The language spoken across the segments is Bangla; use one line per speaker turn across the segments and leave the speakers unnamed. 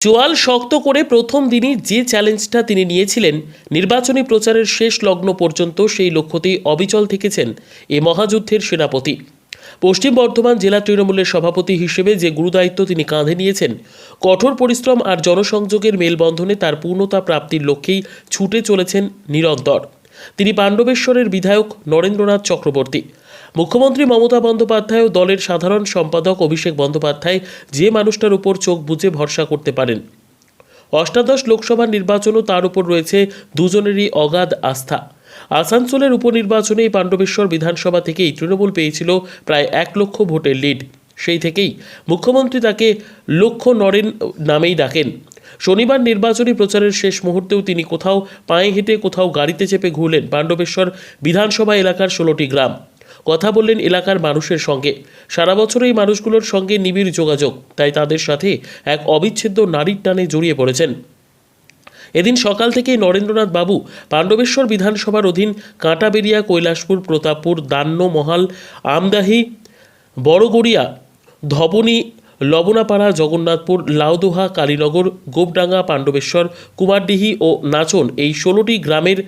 চোয়াল শক্ত করে প্রথম দিনই যে চ্যালেঞ্জটা তিনি নিয়েছিলেন, নির্বাচনী প্রচারের শেষ লগ্ন পর্যন্ত সেই লক্ষ্যতেই অবিচল থেকেছেন এ মহাযুদ্ধের সেনাপতি। পশ্চিম বর্ধমান জেলা তৃণমূলের সভাপতি হিসেবে যে গুরুদায়িত্ব তিনি কাঁধে নিয়েছেন, কঠোর পরিশ্রম আর জনসংযোগের মেলবন্ধনে তার পূর্ণতা প্রাপ্তির লক্ষ্যেই ছুটে চলেছেন নিরন্তর। তিনি পাণ্ডবেশ্বরের বিধায়ক নরেন্দ্রনাথ চক্রবর্তী। মুখ্যমন্ত্রী মমতা বন্দ্যোপাধ্যায় ও দলের সাধারণ সম্পাদক অভিষেক বন্দ্যোপাধ্যায় যে মানুষটার উপর চোখ বুজে ভরসা করতে পারেন। অষ্টাদশ লোকসভা নির্বাচনও তার উপর রয়েছে দুজনেরই অগাধ আস্থা। আসানসোলের উপনির্বাচনে পাণ্ডবেশ্বর বিধানসভা থেকেই তৃণমূল পেয়েছিল প্রায় এক লক্ষ ভোটের লিড। সেই থেকেই মুখ্যমন্ত্রী তাকে লক্ষ্য নরেন নামেই ডাকেন। শনিবার নির্বাচনী প্রচারের শেষ মুহূর্তেও তিনি কোথাও পায়ে হেঁটে কোথাও গাড়িতে চেপে ঘুরলেন পাণ্ডবেশ্বর বিধানসভা এলাকার ষোলোটি গ্রাম। কথা বললেন এলাকার মানুষের সঙ্গে। সারা বছর এই মানুষগুলোর সঙ্গে নিবিড় যোগাযোগ, তাই তাদের সাথে এক অবিচ্ছেদ্য নারীর টানে জড়িয়ে পড়েছেন। এদিন সকাল থেকেই নরেন্দ্রনাথ বাবু পাণ্ডবেশ্বর বিধানসভার অধীন কাঁটাবেরিয়া কৈলাসপুর, প্রতাপপুর দান্য মহাল, আমদাহি, বড়গড়িয়া, ধবনী, লবণাপাড়া, জগন্নাথপুর, লাউদোহা, কালীনগর, গোপডাঙ্গা, পাণ্ডবেশ্বর, কুমারডিহি ও নাচন এই ষোলোটি গ্রামের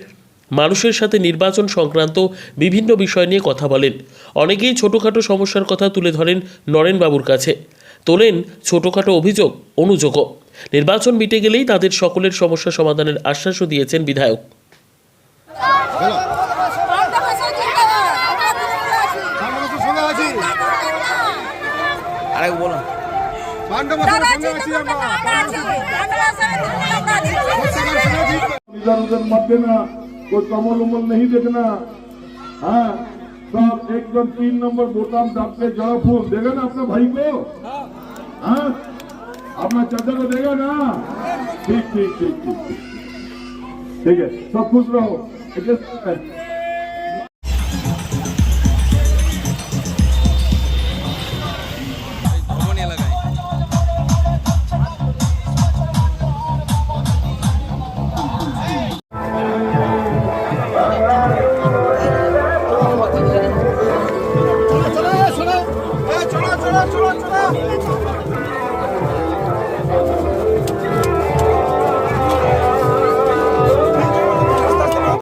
মানুষের সাথে নির্বাচন সংক্রান্ত বিভিন্ন বিষয় নিয়ে কথা বলেন। অনেকেই ছোটোখাটো সমস্যার কথা তুলে ধরেন নরেনবাবুর কাছে। তোলেন ছোটোখাটো অভিযোগ অনুযোগও। নির্বাচন মিটে গেলেই তাদের সকলের সমস্যা সমাধানের আশ্বাসও দিয়েছেন বিধায়ক।
আমরা
कोई कमल उमल नहीं देखना। हाँ सब एकदम तीन नंबर बोटाम दापते जड़ा फूल देगा ना अपने भाई को? हाँ अपना चाचा को देगा ना? ठीक ठीक ठीक ठीक ठीक है, सब खुश रहो।
쫄아 쫄아 쫄아